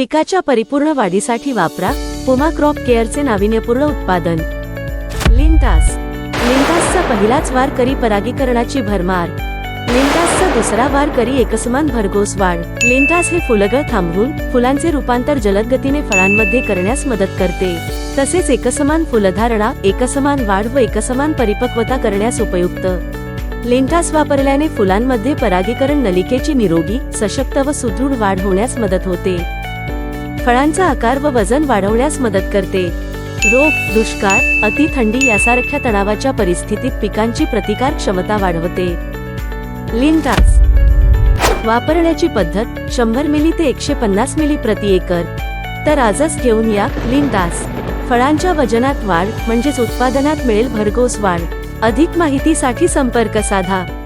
पिकाच्या परिपूर्ण वाढीसाठी वापरा पुमा क्रॉप केअरचे नाविन्यपूर्ण उत्पादन. लिंटास. लिंटासचा पहिलाच वार करी परागीकरणाची भरमार. लिंटासचा दुसरा वार करी एकसमान भरघोस वाढ. लिंटास हे फुलगळ थांबवून फुलांचे रूपांतर जलद गतीने फळांमध्ये करण्यास मदत करते. तसेच एकसमान फुलधारणा एकसमान वाढ व एकसमान परिपक्वता करण्यास उपयुक्त. लिंटास वापरल्याने फुलांमध्ये परागीकरण नलिकेची निरोगी सशक्त व सुदृढ वाढ होण्यास मदत होते. फळांचा आकार व वजन वाढवण्यास मदत करते. रोग दुष्काळ अति थंडी यासारख्या तणावाच्या परिस्थितीत पिकांची प्रतिकार क्षमता वाढवते. लिंटास वापरण्याची पद्धत शंभर मिली ते एकशे पन्नास मिली प्रति एकर. तर आजच घेऊन या लिंटास फळांच्या वजनात वाढ म्हणजेच उत्पादनात मिळेल भरघोस वाढ. अधिक माहितीसाठी संपर्क साधा.